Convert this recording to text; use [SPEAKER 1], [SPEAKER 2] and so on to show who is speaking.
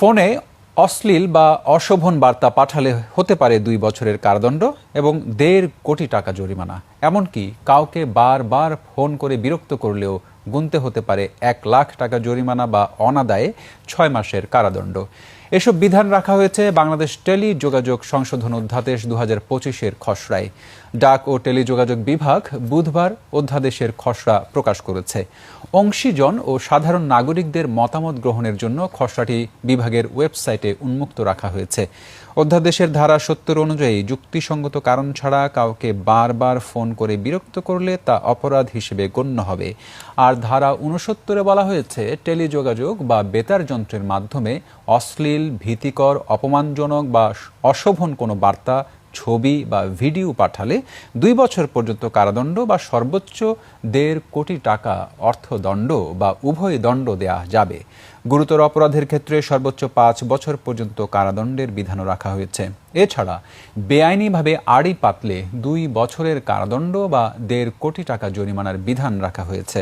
[SPEAKER 1] ফোনে অশ্লীল বা অশোভন বার্তা পাঠালে হতে পারে দুই বছরের কারাদণ্ড এবং দেড় কোটি টাকা জরিমানা। এমনকি কাউকে বারবার ফোন করে বিরক্ত করলেও গুনতে হতে পারে এক লাখ টাকা জরিমানা বা অনাদায়ে ছয় মাসের কারাদণ্ড। এসব বিধান রাখা হয়েছে বাংলাদেশ টেলি যোগাযোগ সংশোধন অধ্যাদেশ দু হাজার পঁচিশের খসড়ায়। ডাক ও টেলিযোগাযোগ বিভাগ বুধবার অধ্যাদেশের খসড়া প্রকাশ করেছে। অংশীজন ও সাধারণ নাগরিকদের মতামত গ্রহণের জন্য খসড়াটি বিভাগের ওয়েবসাইটে উন্মুক্ত রাখা হয়েছে। অধ্যাদেশের ধারা সত্তর অনুযায়ী যুক্তিসঙ্গত কারণ ছাড়া কাউকে বারবার ফোন করে বিরক্ত করলে তা অপরাধ হিসেবে গণ্য হবে। আর ধারা উনসত্তরে বলা হয়েছে, টেলিযোগাযোগ বা বেতার যন্ত্রের মাধ্যমে অশ্লীল ভীতিকর, অপমানজনক বা অশোভন কোনো বার্তা, ছবি বা ভিডিও পাঠালে দুই বছর পর্যন্ত কারাদণ্ড বা সর্বোচ্চ দেড় কোটি টাকা অর্থদণ্ড বা উভয় দণ্ড দেয়া যাবে। গুরুতর অপরাধের ক্ষেত্রে সর্বোচ্চ পাঁচ বছর পর্যন্ত কারাদণ্ডের বিধানও রাখা হয়েছে। এছাড়া, বেআইনিভাবে আড়ি পাতলে দুই বছরের কারাদণ্ড বা দেড় কোটি টাকা জরিমানার বিধান রাখা হয়েছে।